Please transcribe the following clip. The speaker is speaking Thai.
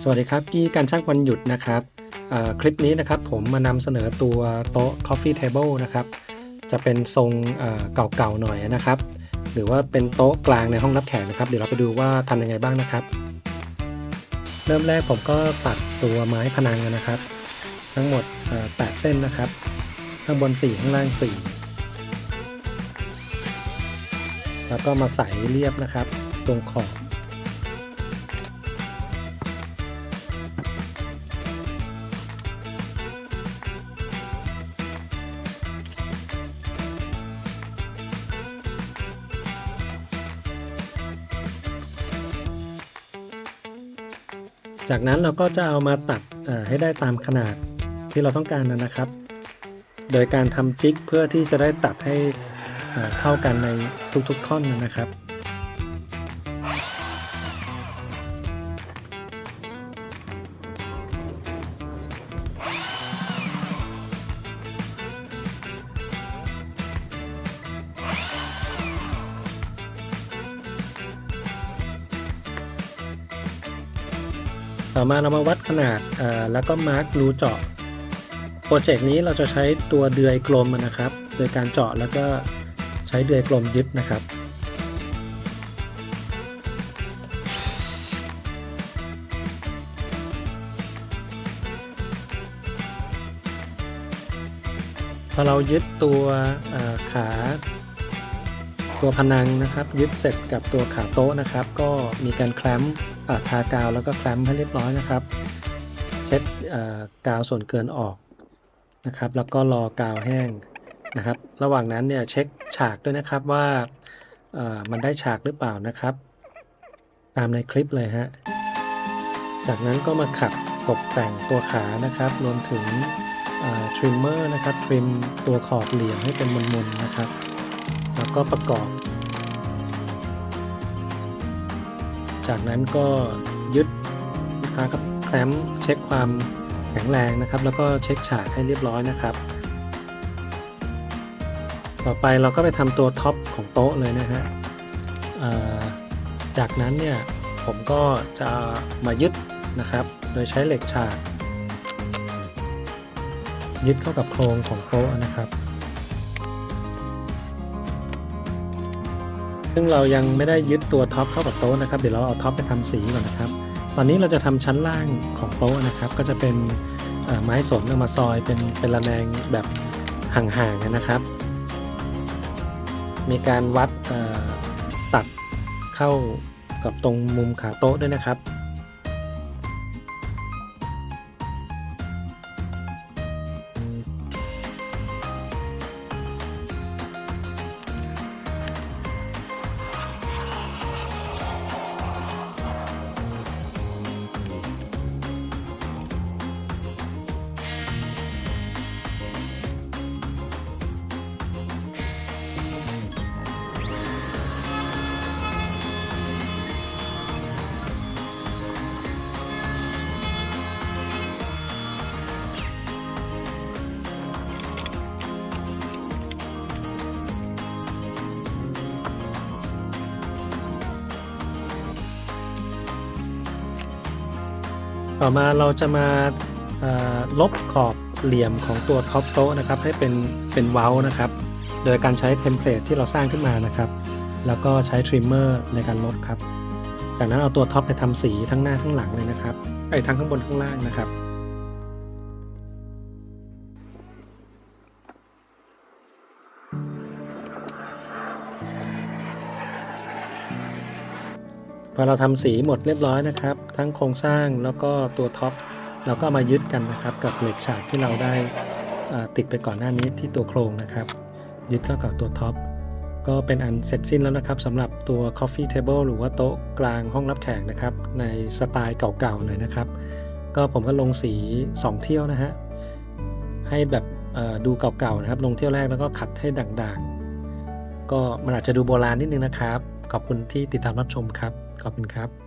สวัสดีครับกี้การช่างวันหยุดนะครับคลิปนี้นะครับผมมานำเสนอตัวโต๊ะ Coffee Table นะครับ จะเป็นทรงเก่าๆหน่อยนะครับ หรือว่าเป็นโต๊ะกลางในห้องรับแขกนะครับ เดี๋ยวเราไปดูว่าทำยังไงบ้างนะครับ เริ่มแรกผมก็ตัดตัวไม้พนังนะครับ ทั้งหมดแปดเส้นนะครับ ข้างบน 4 ข้างล่าง 4 แล้วก็มาใส่เรียบนะครับ ตรงขอบ จากนั้นเราก็จะเอามาตัดให้ได้ตามขนาดที่เราต้องการนะครับ โดยการทำจิกเพื่อที่จะได้ตัดให้เท่ากันในทุกๆท่อนนะครับ ต่อมาเรามาวัดขนาดแล้วก็มาร์กรูเจาะโปรเจกต์นี้เราจะใช้ตัวเดือยกลมนะครับ โดยการเจาะแล้วก็ใช้เดือยกลมยึดนะครับพอเรายึดตัวขาตัวพนังนะครับ ยึดเสร็จกับตัวขาโต๊ะนะครับ ก็มีการแคลมป์ ทากาวแล้วก็แคลมให้เรียบร้อยนะครับ เช็ดกาวส่วนเกินออกนะครับ แล้วก็รอกาวแห้งนะครับ ระหว่างนั้นเนี่ยเช็คฉากด้วยนะครับว่ามันได้ฉากหรือเปล่านะครับ ตามในคลิปเลยฮะจากนั้นก็มาขัดตกแต่งตัวขานะครับ รวมถึงทริมเมอร์นะครับ ทริมตัวขอบเหลี่ยมให้เป็นมนๆนะครับ แล้วก็ประกอบ จากนั้นก็ยึดนะครับแคลมป์เช็คความแข็งแรงนะครับ แล้วก็เช็คฉากให้เรียบร้อยนะครับ ต่อไปเราก็ไปทำตัวท็อปของโต๊ะเลยนะฮะจากนั้นเนี่ยผมก็จะมายึดนะครับ โดยใช้เหล็กฉาก ยึดเข้ากับโครงของโต๊ะนะครับ ซึ่งเรายังไม่ได้ยึดตัวท็อปเข้ากับโต๊ะนะครับ เดี๋ยวเราเอาท็อปไปทำสีก่อนนะครับ ตอนนี้เราจะทำชั้นล่างของโต๊ะนะครับ ก็จะเป็นไม้สนเอามาซอยเป็นเป็นระแนงแบบห่างๆนะครับ มีการวัดตัดเข้ากับตรงมุมขาโต๊ะด้วยนะครับ ต่อมาเราจะมาลบขอบเหลี่ยมของตัวท็อปโต๊ะนะครับให้เป็นเป็นเว้านะครับ โดยการใช้เทมเพลตที่เราสร้างขึ้นมานะครับ แล้วก็ใช้ทริมเมอร์ในการลบครับ จากนั้นเอาตัวท็อปไปทำสีทั้งหน้าทั้งหลังเลยนะครับไอ้ทั้งข้างบนข้างล่างนะครับ พอเราทำสีหมดเรียบร้อยนะครับ ทั้งโครงสร้างแล้วก็ตัวท็อปเราก็มายึดกันนะครับ กับเหล็กฉากที่เราได้ติดไปก่อนหน้านี้ที่ตัวโครงนะครับ ยึดเข้ากับตัวท็อปก็เป็นอันเสร็จสิ้นแล้วนะครับสำหรับตัว Coffee Table หรือว่าโต๊ะกลางห้องรับแขกนะครับ ในสไตล์เก่าๆหน่อยนะครับ ก็ผมก็ลงสี 2 เที่ยวนะฮะ ให้แบบดูเก่าๆนะครับ ลงเที่ยวแรกแล้วก็ขัดให้ด่างๆ ก็มันอาจจะดูโบราณนิดนึงนะครับ ขอบคุณที่ติดตามรับชมครับ ขอบคุณครับ